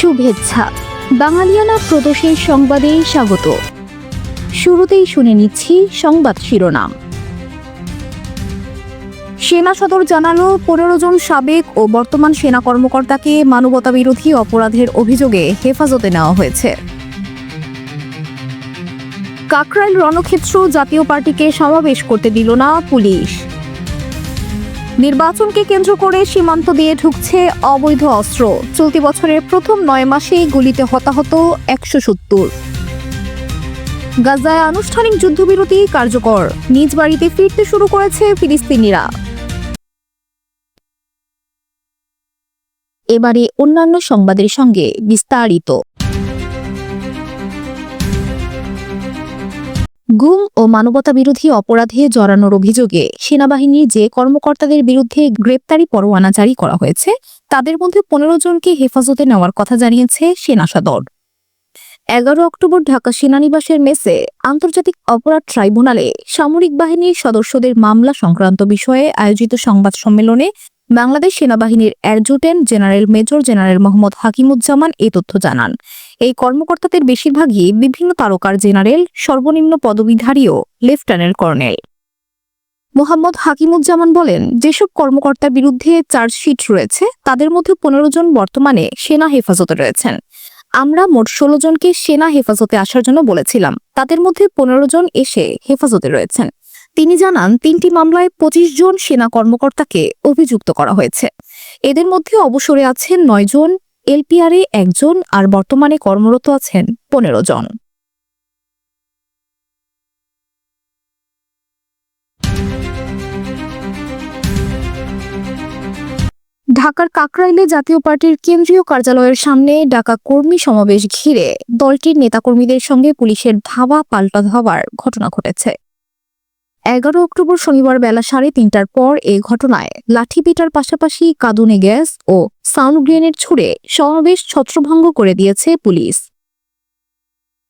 শুভেচ্ছা। বাঙালিয়ানা প্রদোষের সংবাদে স্বাগত। শুরুতেই শুনে নিচ্ছি সংবাদ শিরোনাম। সেনা সদর জানালো, পনেরো জন সাবেক ও বর্তমান সেনা কর্মকর্তাকে মানবতা বিরোধী অপরাধের অভিযোগে হেফাজতে নেওয়া হয়েছে। কাকরাইল রণক্ষেত্র জাতীয় পার্টিকে সমাবেশ করতে দিল না পুলিশ। নির্বাচনকে কেন্দ্র করে সীমান্ত দিয়ে ঢুকছে অবৈধ অস্ত্র। চলতি বছরের প্রথম নয় মাসেই গুলিতে হতাহত একশো সত্তর। গাজায় আনুষ্ঠানিক যুদ্ধবিরতি কার্যকর। নিজ বাড়িতে ফিরতে শুরু করেছে ফিলিস্তিনিরা। এবারে অন্যান্য সংবাদের সঙ্গে বিস্তারিত। গুম ও মানবতা বিরোধী অপরাধে জড়ানোর অভিযোগে সেনাবাহিনীর যে কর্মকর্তাদের বিরুদ্ধে গ্রেপ্তারি পরোয়ানা জারি করা হয়েছে, তাদের মধ্যে পনেরো জনকে হেফাজতে নেওয়ার কথা জানিয়েছে সেনা সদর। এগারো অক্টোবর ঢাকা সেনানিবাসের মেসে আন্তর্জাতিক অপরাধ ট্রাইব্যুনালে সামরিক বাহিনীর সদস্যদের মামলা সংক্রান্ত বিষয়ে আয়োজিত সংবাদ সম্মেলনে বাংলাদেশ সেনাবাহিনীর adjutant general major general Mohammad Hakimuzzaman এ তথ্য জানান। এই কর্মকর্তাদের বেশিরভাগই বিভিন্ন তারকার জেনারেল, সর্বনিম্ন পদবীধারীও লেফটেন্যান্ট কর্নেল। মোহাম্মদ হাকিমুজ্জামান বলেন, যেসব কর্মকর্তার বিরুদ্ধে চার্জশিট রয়েছে, তাদের মধ্যে পনেরো জন বর্তমানে সেনা হেফাজতে রয়েছেন। আমরা মোট ষোলো জনকে সেনা হেফাজতে আসার জন্য বলেছিলাম, তাদের মধ্যে পনেরো জন এসে হেফাজতে রয়েছেন। তিনি জানান, তিনটি মামলায় পঁচিশ জন সেনা কর্মকর্তাকে অভিযুক্ত করা হয়েছে। এদের মধ্যে অবসরে আছেন নয় জন, এলপিআরে একজন, আর বর্তমানে কর্মরত আছেন পনেরো জন। ঢাকার কাকরাইলে জাতীয় পার্টির কেন্দ্রীয় কার্যালয়ের সামনে ডাকা কর্মী সমাবেশ ঘিরে দলটির নেতাকর্মীদের সঙ্গে পুলিশের ধাওয়া পাল্টা ধাওয়ার ঘটনা ঘটেছে। এগারো অক্টোবর শনিবার বেলা সাড়ে তিনটার পর এ ঘটনায় লাঠি পিটার পাশাপাশি কাঁদুনে গ্যাস ও সাউন্ড গ্রেনেড ছুড়ে সমাবেশ ছত্রভঙ্গ করে দিয়েছে পুলিশ।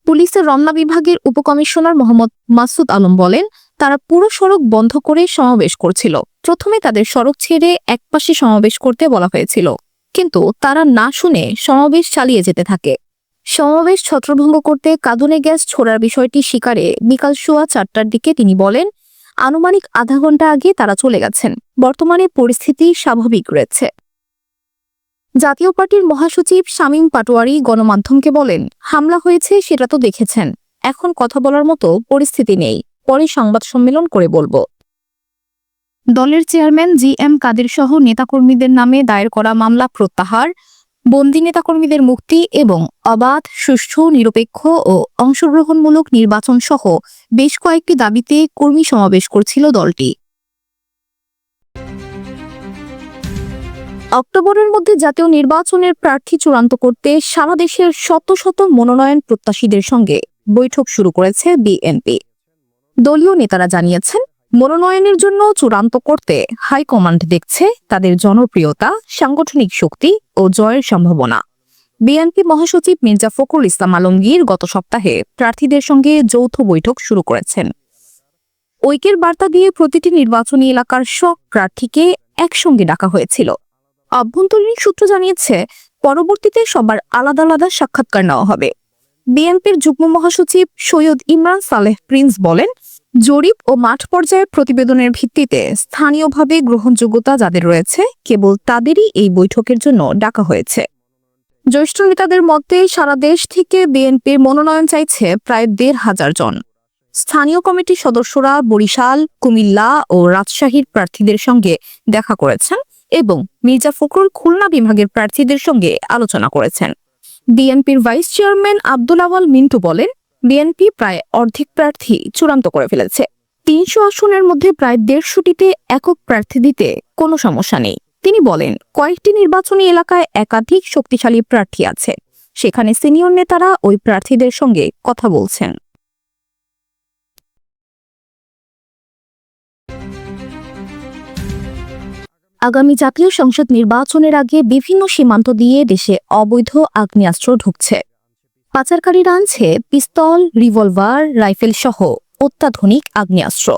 পুলিশের রমনা বিভাগের উপকমিশনার মোহাম্মদ মাসুদ আলম বলেন, তারা পুরো সড়ক বন্ধ করে সমাবেশ করছিল। প্রথমে তাদের সড়ক ছেড়ে একপাশে সমাবেশ করতে বলা হয়েছিল। কিন্তু তারা না শুনে সমাবেশ চালিয়ে যেতে থাকে। সমাবেশ ছত্রভঙ্গ করতে কাঁদুনে গ্যাস ছোড়ার বিষয়টি স্বীকারে বিকাল সোয়া চারটার দিকে তিনি বলেন আনুমানিক আধা ঘণ্টা আগে তারা চলে গেছেন। বর্তমানে পরিস্থিতি স্বাভাবিক রয়েছে। জাতীয় পার্টির মহাসচিব শামীম পাটোয়ারি গণমাধ্যমকে বলেন, হামলা হয়েছে সেটা তো দেখেছেন। এখন কথা বলার মতো পরিস্থিতি নেই। পরে সংবাদ সম্মেলন করে বলব। দলের চেয়ারম্যান জি এম কাদের সহ নেতাকর্মীদের নামে দায়ের করা মামলা প্রত্যাহার বন্দি নেতাকর্মীদের মুক্তি এবং অবাধ, সুষ্ঠু, নিরপেক্ষ ও অংশগ্রহণমূলক নির্বাচন সহ বেশ কয়েকটি দাবিতে কর্মী সমাবেশ করছিল দলটি। অক্টোবরের মধ্যে জাতীয় নির্বাচনের প্রার্থী চূড়ান্ত করতে সারা দেশের শত শত মনোনয়ন প্রত্যাশীদের সঙ্গে বৈঠক শুরু করেছে বিএনপি। দলীয় নেতারা জানিয়েছেন মনোনয়নের জন্য চূড়ান্ত করতে হাইকমান্ড দেখছে তাদের জনপ্রিয়তা, সাংগঠনিক শক্তি ও জয়ের সম্ভাবনা। বিএনপি মহাসচিব মির্জা ফখরুল ইসলাম আলমগীর গত সপ্তাহে প্রার্থীদের সঙ্গে যৌথ বৈঠক শুরু করেছেন। ঐক্যের বার্তা দিয়ে প্রতিটি নির্বাচনী এলাকার সব প্রার্থীকে একসঙ্গে ডাকা হয়েছিল। অভ্যন্তরীণ সূত্র জানিয়েছে, পরবর্তীতে সবার আলাদা আলাদা সাক্ষাৎকার নেওয়া হবে। বিএনপির যুগ্ম মহাসচিব সৈয়দ ইমরান সালেহ প্রিন্স বলেন জরিপ ও মাঠ পর্যায়ের প্রতিবেদনের ভিত্তিতে স্থানীয়ভাবে গ্রহণযোগ্যতা যাদের রয়েছে, কেবল তাদেরই এই বৈঠকের জন্য ডাকা হয়েছে। জ্যেষ্ঠ নেতাদের মতে সারা দেশ থেকে বিএনপির মনোনয়ন চাইছে প্রায় দেড় হাজার জন। স্থানীয় কমিটির সদস্যরা বরিশাল, কুমিল্লা ও রাজশাহীর প্রার্থীদের সঙ্গে দেখা করেছেন এবং মির্জা ফখরুল খুলনা বিভাগের প্রার্থীদের সঙ্গে আলোচনা করেছেন। বিএনপির ভাইস চেয়ারম্যান আব্দুল আওয়াল মিন্টু বলেন বিএনপি প্রায় অর্ধেক প্রার্থী চূড়ান্ত করে ফেলেছে। তিনশো আসনের মধ্যে প্রায় দেড়শোটিতে একক প্রার্থী দিতে কোনো সমস্যা নেই। তিনি বলেন, কয়েকটি নির্বাচনী এলাকায় একাধিক শক্তিশালী প্রার্থী আছে। সেখানে সিনিয়র নেতারা ওই প্রার্থীদের সঙ্গে কথা বলছেন। আগামী জাতীয় সংসদ নির্বাচনের আগে বিভিন্ন সীমান্ত দিয়ে দেশে অবৈধ আগ্নেয়াস্ত্র ঢুকছে। পাচারকারীরা আনছে পিস্তল, রিভলভার রাইফেল সহ অত্যাধুনিক আগ্নেয়াস্ত্র।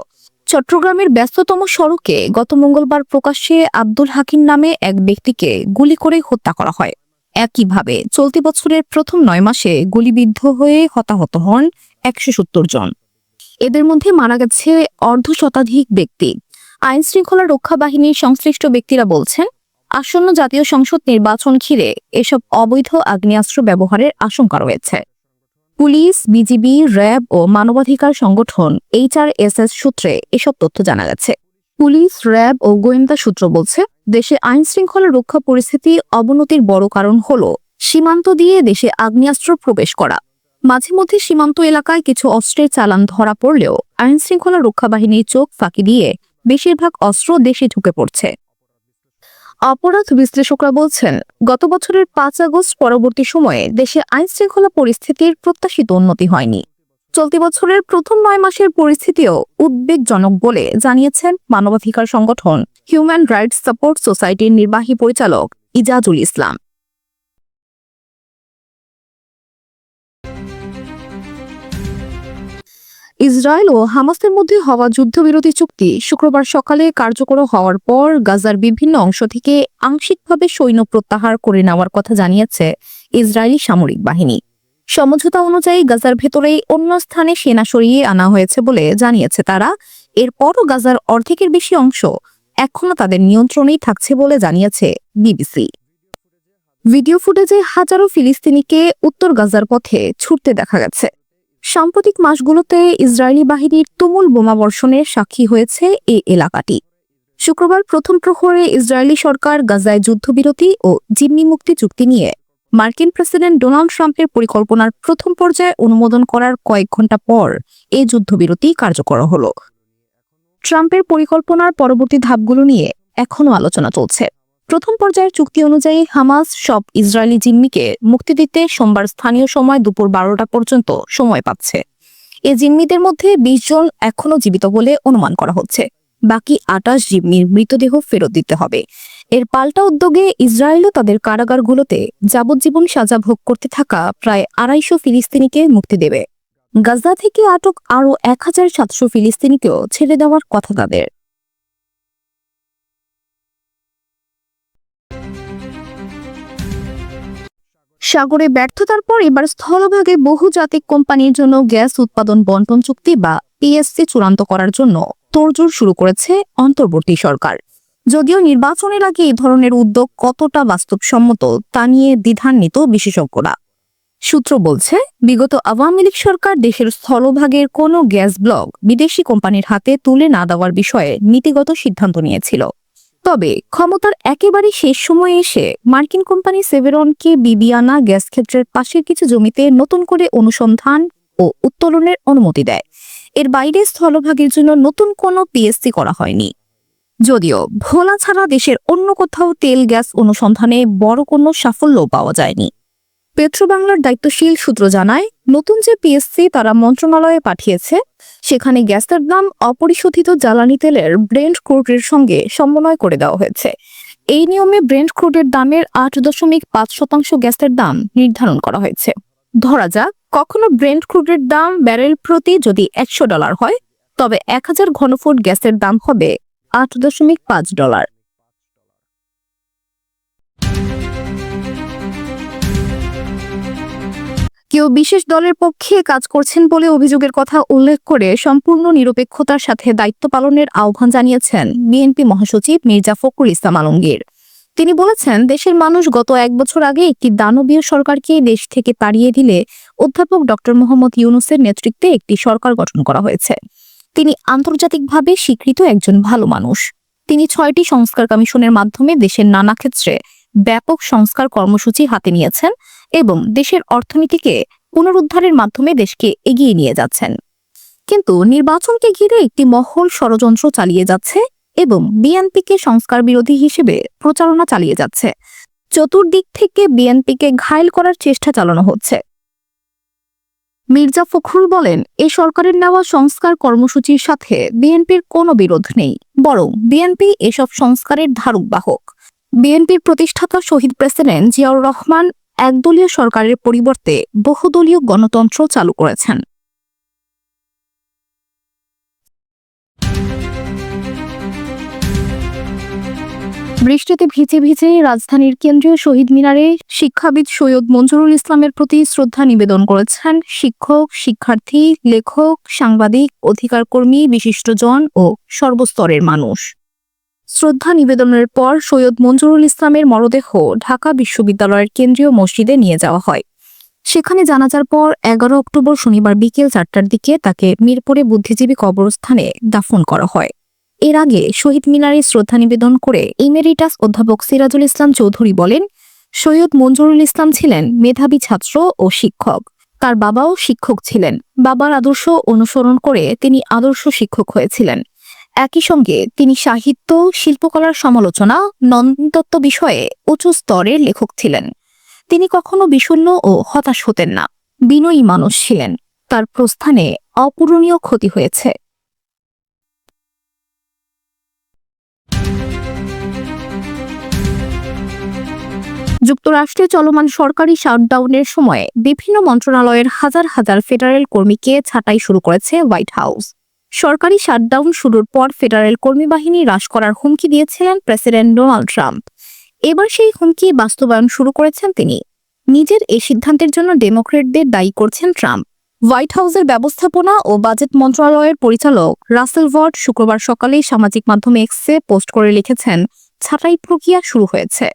চট্টগ্রামের ব্যস্ততম সড়কে গত মঙ্গলবার প্রকাশ্যে আব্দুল হাকিম নামে এক ব্যক্তিকে গুলি করে হত্যা করা হয়। একইভাবে চলতি বছরের প্রথম নয় মাসে গুলিবিদ্ধ হয়ে হতাহত হন একশো সত্তর জন। এদের মধ্যে মারা গেছে অর্ধ শতাধিক ব্যক্তি। আইন শৃঙ্খলা রক্ষা বাহিনীর সংশ্লিষ্ট ব্যক্তিরা বলছেন আসন্ন জাতীয় সংসদ নির্বাচন ঘিরে এসব অবৈধ আগ্নেয়াস্ত্র ব্যবহারের আশঙ্কা রয়েছে। পুলিশ, বিজিবি, র্যাব ও মানবাধিকার সংগঠন এইচআরএসএস সূত্রে এসব তথ্য জানা গেছে। পুলিশ, র্যাব ও গোয়েন্দা সূত্র বলছে, দেশে আইন শৃঙ্খলা রক্ষা পরিস্থিতি অবনতির বড় কারণ হল সীমান্ত দিয়ে দেশে আগ্নেয়াস্ত্র প্রবেশ করা। মাঝে মধ্যে সীমান্ত এলাকায় কিছু অস্ত্রের চালান ধরা পড়লেও আইন শৃঙ্খলা রক্ষা বাহিনীর চোখ ফাঁকি দিয়ে বেশিরভাগ অস্ত্র দেশে ঢুকে পড়ছে। অপরাধ বিশ্লেষকরা বলছেন, গত বছরের পাঁচ আগস্ট পরবর্তী সময়ে দেশে আইন শৃঙ্খলা পরিস্থিতির প্রত্যাশিত উন্নতি হয়নি। চলতি বছরের প্রথম নয় মাসের পরিস্থিতিও উদ্বেগজনক বলে জানিয়েছেন মানবাধিকার সংগঠন হিউম্যান রাইটস সাপোর্ট সোসাইটির নির্বাহী পরিচালক ইজাজুল ইসলাম। ইসরায়েল ও হামাসের মধ্যে হওয়া যুদ্ধবিরতি চুক্তি শুক্রবার সকালে কার্যকর হওয়ার পর গাজার বিভিন্ন অংশ থেকে আংশিকভাবে সৈন্য প্রত্যাহার করে নেওয়ার কথা জানিয়েছে ইসরায়েলি সামরিক বাহিনী। সমঝোতা অনুযায়ী গাজার ভেতরেই অন্য স্থানে সেনা সরিয়ে আনা হয়েছে বলে জানিয়েছে তারা। এরপরও গাজার অর্ধেকের বেশি অংশ এখনও তাদের নিয়ন্ত্রণেই থাকছে বলে জানিয়েছে বিবিসি। ভিডিও ফুটেজে হাজারো ফিলিস্তিনিকে উত্তর গাজার পথে ছুটতে দেখা গেছে। সাম্প্রতিক মাসগুলোতে ইসরায়েলি বাহিনীর তুমুল বোমাবর্ষণের সাক্ষী হয়েছে এই এলাকাটি। শুক্রবার প্রথম প্রহরে ইসরায়েলি সরকার গাজায় যুদ্ধবিরতি ও জিম্মি মুক্তি চুক্তি নিয়ে মার্কিন প্রেসিডেন্ট ডোনাল্ড ট্রাম্পের পরিকল্পনার প্রথম পর্যায়ে অনুমোদন করার কয়েক ঘণ্টা পর এই যুদ্ধবিরতি কার্যকর হল। ট্রাম্পের পরিকল্পনার পরবর্তী ধাপগুলো নিয়ে এখনও আলোচনা চলছে। প্রথম পর্যায়ের চুক্তি অনুযায়ী হামাস সব ইসরায়েলি জিম্মিকে মুক্তি দিতে সোমবার স্থানীয় সময় দুপুর বারোটা পর্যন্ত সময় পাচ্ছে। এ জিম্মিদের মধ্যে বিশ জন এখনও জীবিত বলে অনুমান করা হচ্ছে। বাকি আটাশ জিম্মির মৃতদেহ ফেরত দিতে হবে। এর পাল্টা উদ্যোগে ইসরায়েলও তাদের কারাগারগুলোতে যাবজ্জীবন সাজা ভোগ করতে থাকা প্রায় আড়াইশো ফিলিস্তিনিকে মুক্তি দেবে। গাজা থেকে আটক আরও এক হাজার সাতশো ফিলিস্তিনিকেও ছেড়ে দেওয়ার কথা তাদের। সাগরে ব্যর্থতার পর এবার স্থলভাগে বহুজাতিক কোম্পানির জন্য গ্যাস উৎপাদন বন্টন চুক্তি বা পিএসসি চূড়ান্ত করার জন্য তোড়জোড় শুরু করেছে অন্তর্বর্তী সরকার। যদিও নির্বাচনের আগে এই ধরনের উদ্যোগ কতটা বাস্তবসম্মত তা নিয়ে দ্বিধান্বিত বিশেষজ্ঞরা। সূত্র বলছে, বিগত আওয়ামী লীগ সরকার দেশের স্থলভাগের কোনো গ্যাস ব্লক বিদেশি কোম্পানির হাতে তুলে না দেওয়ার বিষয়ে নীতিগত সিদ্ধান্ত নিয়েছিল। তবে ক্ষমতার একেবারে শেষ সময়ে এসে মার্কিন কোম্পানি সেভেরনকে বিবিয়ানা গ্যাস ক্ষেত্রের পাশের কিছু জমিতে নতুন করে অনুসন্ধান ও উত্তোলনের অনুমতি দেয়। এর বাইরে স্থলভাগের জন্য নতুন কোনো পিএসসি করা হয়নি। যদিও ভোলা ছাড়া দেশের অন্য কোথাও তেল গ্যাস অনুসন্ধানে বড় কোনো সাফল্য পাওয়া যায়নি। পেট্রোবাংলার দায়িত্বশীল সূত্র জানায়, নতুন যে পিএসসি তারা মন্ত্রণালয়ে পাঠিয়েছে সেখানে গ্যাসের দাম অপরিশোধিত জ্বালানি তেলের ব্রেন্ড ক্রুডের সঙ্গে সমন্বয় করে দেওয়া হয়েছে। এই নিয়মে ব্রেন্ড ক্রুডের দামের আট দশমিক পাঁচ শতাংশ গ্যাসের দাম নির্ধারণ করা হয়েছে। ধরা যাক, কখনো ব্রেন্ড ক্রুডের দাম ব্যারেল প্রতি যদি একশো ডলার হয়, তবে এক হাজার ঘনফুট গ্যাসের দাম হবে আট দশমিক পাঁচ ডলার কেউ বিশেষ দলের পক্ষে কাজ করছেন বলে অভিযোগের কথা উল্লেখ করে সম্পূর্ণ নিরপেক্ষতার সাথে দায়িত্ব পালনের আহ্বান জানিয়েছেন বিএনপি মহাসচিব মির্জা ফখরুল ইসলাম আলমগীর। তিনি বলেছেন, দেশের মানুষ গত এক বছর আগে একটি দানবীয় সরকারকে দেশ থেকে তাড়িয়ে দিলে অধ্যাপক ডক্টর মোহাম্মদ ইউনুসের নেতৃত্বে একটি সরকার গঠন করা হয়েছে। তিনি আন্তর্জাতিকভাবে স্বীকৃত একজন ভালো মানুষ। তিনি ছয়টি সংস্কার কমিশনের মাধ্যমে দেশের নানা ক্ষেত্রে ব্যাপক সংস্কার কর্মসূচি হাতে নিয়েছেন এবং দেশের অর্থনীতিকে পুনরুদ্ধারের মাধ্যমে দেশকে এগিয়ে নিয়ে যাচ্ছেন। কিন্তু নির্বাচনকে ঘিরে একটি মহল ষড়যন্ত্র চালিয়ে যাচ্ছে এবং বিএনপিকে সংস্কার বিরোধী হিসেবে প্রচারণা চালিয়ে যাচ্ছে। চতুর্দিক থেকে বিএনপিকে ঘায়েল করার চেষ্টা চালানো হচ্ছে। মির্জা ফখরুল বলেন এই সরকারের নেওয়া সংস্কার কর্মসূচির সাথে বিএনপির কোনো বিরোধ নেই, বরং বিএনপি এসব সংস্কারের ধারক বাহক। বিএনপির প্রতিষ্ঠাতা শহীদ প্রেসিডেন্ট জিয়াউর রহমান একদলীয় সরকারের পরিবর্তে বহুদলীয় গণতন্ত্র চালু করেছেন। বৃষ্টিতে ভিজে ভিজে রাজধানীর কেন্দ্রীয় শহীদ মিনারে শিক্ষাবিদ সৈয়দ মঞ্জুরুল ইসলামের প্রতি শ্রদ্ধা নিবেদন করেছেন শিক্ষক, শিক্ষার্থী, লেখক, সাংবাদিক অধিকার কর্মী বিশিষ্টজন ও সর্বস্তরের মানুষ। শ্রদ্ধা নিবেদনের পর সৈয়দ মঞ্জুরুল ইসলামের মরদেহ ঢাকা বিশ্ববিদ্যালয়ের কেন্দ্রীয় মসজিদে নিয়ে যাওয়া হয়। সেখানে জানাজার পর এগারো অক্টোবর শনিবার বিকেল চারটার দিকে তাকে মিরপুরে বুদ্ধিজীবী কবরস্থানে দাফন করা হয়। এর আগে শহীদ মিনারে শ্রদ্ধা নিবেদন করে ইমেরিটাস অধ্যাপক সিরাজুল ইসলাম চৌধুরী বলেন, সৈয়দ মঞ্জুরুল ইসলাম ছিলেন মেধাবী ছাত্র ও শিক্ষক। তার বাবাও শিক্ষক ছিলেন। বাবার আদর্শ অনুসরণ করে তিনি আদর্শ শিক্ষক হয়েছিলেন। একই সঙ্গে তিনি সাহিত্য, শিল্পকলার সমালোচনা, নন্দতত্ত্ব বিষয়ে উঁচু স্তরের লেখক ছিলেন। তিনি কখনো বিষণ্ণ ও হতাশ হতেন না। বিনয়ী মানুষ ছিলেন। তার প্রস্থানে অপূরণীয় ক্ষতি হয়েছে। যুক্তরাষ্ট্রে চলমান সরকারি শাটডাউনের সময়ে বিভিন্ন মন্ত্রণালয়ের হাজার হাজার ফেডারেল কর্মীকে ছাঁটাই শুরু করেছে হোয়াইট হাউস। সরকারি শাটডাউন শুরুর পর ফেডারেল কর্মী বাহিনী হ্রাস করার হুমকি দিয়েছিলেন প্রেসিডেন্ট ডোনাল্ড ট্রাম্প। এবার সেই হুমকি বাস্তবায়ন শুরু করেছেন তিনি। নিজের এই সিদ্ধান্তের জন্য ডেমোক্রেটদের দায়ী করছেন ট্রাম্প। হোয়াইট হাউসের ব্যবস্থাপনা ও বাজেট মন্ত্রণালয়ের পরিচালক রাসেল ভট শুক্রবার সকালে সামাজিক মাধ্যমে এক্সে পোস্ট করে লিখেছেন, ছাঁটাই প্রক্রিয়া শুরু হয়েছে।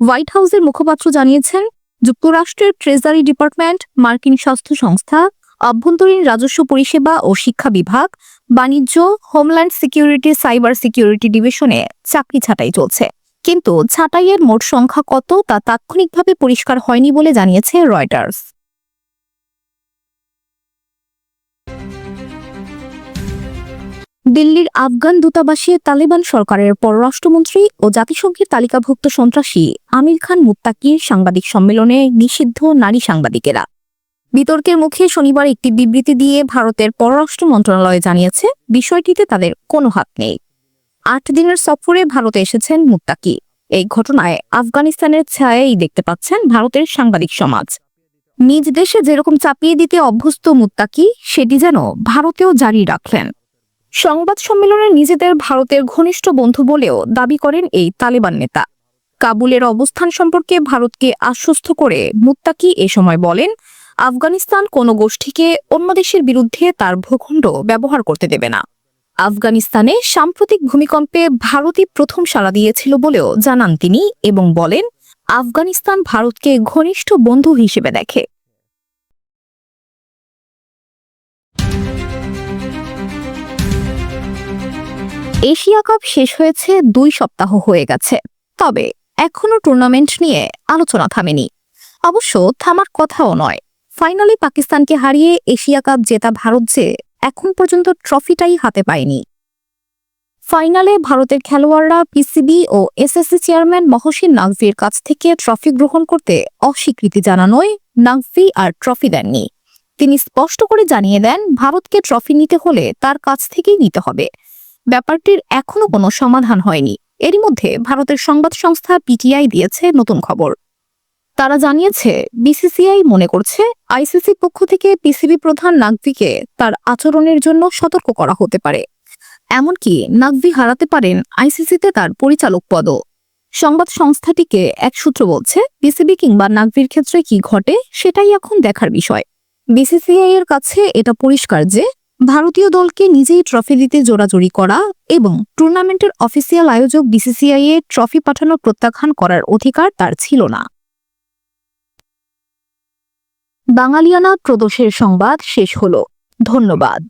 হোয়াইট হাউসের মুখপাত্র জানিয়েছেন, যুক্তরাষ্ট্রের ট্রেজারি ডিপার্টমেন্ট, মার্কিন স্বাস্থ্য সংস্থা অভ্যন্তরীণ রাজস্ব পরিষেবা ও শিক্ষা বিভাগ, বাণিজ্য, হোমল্যান্ড সিকিউরিটি, সাইবার সিকিউরিটি ডিভিশনে চাকরি ছাঁটাই চলছে। কিন্তু ছাঁটাইয়ের মোট সংখ্যা কত তা তাৎক্ষণিকভাবে পরিষ্কার হয়নি বলে জানিয়েছে রয়টার্স। দিল্লির আফগান দূতাবাসে তালেবান সরকারের পররাষ্ট্রমন্ত্রী ও জাতিসংঘের তালিকাভুক্ত সন্ত্রাসী আমির খান মুত্তাকির সাংবাদিক সম্মেলনে নিষিদ্ধ নারী সাংবাদিকেরা। বিতর্কের মুখে শনিবার একটি বিবৃতি দিয়ে ভারতের পররাষ্ট্র মন্ত্রণালয় জানিয়েছে, বিষয়টিতে তাদের কোনো হাত নেই। আট দিনের সফরে ভারতে এসেছেন মুত্তাকি। এই ঘটনায় আফগানিস্তানের ছায়াই দেখতে পাচ্ছেন ভারতের সাংবাদিক সমাজ। নিজ দেশে যেরকম চাপিয়ে দিতে অভ্যস্ত মুত্তাকি, সেটি যেন ভারতেও জারি রাখলেন। সংবাদ সম্মেলনে নিজেদের ভারতের ঘনিষ্ঠ বন্ধু বলেও দাবি করেন এই তালেবান নেতা। কাবুলের অবস্থান সম্পর্কে ভারতকে আশ্বস্ত করে মুত্তাকি এ সময় বলেন আফগানিস্তান কোনো গোষ্ঠীকে অন্য দেশের বিরুদ্ধে তার ভূখণ্ড ব্যবহার করতে দেবে না। আফগানিস্তানে সাম্প্রতিক ভূমিকম্পে ভারতই প্রথম সাড়া দিয়েছিল বলেও জানান তিনি এবং বলেন, আফগানিস্তান ভারতকে ঘনিষ্ঠ বন্ধু হিসেবে দেখে। এশিয়া কাপ শেষ হয়েছে দুই সপ্তাহ হয়ে গেছে। তবে এখনও টুর্নামেন্ট নিয়ে আলোচনা থামেনি। অবশ্য থামার কথাও নয়। ফাইনালে পাকিস্তানকে হারিয়ে এশিয়া কাপ জেতা ভারত যে এখন পর্যন্ত ট্রফিটাই হাতে পায়নি। ফাইনালে ভারতের খেলোয়াড়রা পিসিবি ও এসএসসি চেয়ারম্যান মহসিন নাকভির কাছ থেকে ট্রফি গ্রহণ করতে অস্বীকৃতি জানানোয় নাকভি আর ট্রফি দেননি। তিনি স্পষ্ট করে জানিয়ে দেন, ভারতকে ট্রফি নিতে হলে তার কাছ থেকেই নিতে হবে। ব্যাপারটির এখনও কোনো সমাধান হয়নি। এরই মধ্যে ভারতের সংবাদ সংস্থা পিটিআই দিয়েছে নতুন খবর। তারা জানিয়েছে, বিসিসিআই মনে করছে আইসিসির পক্ষ থেকে পিসিবি প্রধান নাকভিকে তার আচরণের জন্য সতর্ক করা হতে পারে। এমনকি নাকভি হারাতে পারেন আইসিসিতে তার পরিচালক পদও। সংবাদ সংস্থাটিকে এক সূত্র বলছে বিসিবি কিংবা নাকভির ক্ষেত্রে কি ঘটে সেটাই এখন দেখার বিষয়। বিসিসিআই এর কাছে এটা পরিষ্কার যে, ভারতীয় দলকে নিজেই ট্রফি দিতে জোরাজোরি করা এবং টুর্নামেন্টের অফিসিয়াল আয়োজক বিসিসিআই এ ট্রফি পাঠানোর প্রত্যাখ্যান করার অধিকার তার ছিল না। বাঙালিয়ানা প্রদোষের সংবাদ শেষ হলো। ধন্যবাদ।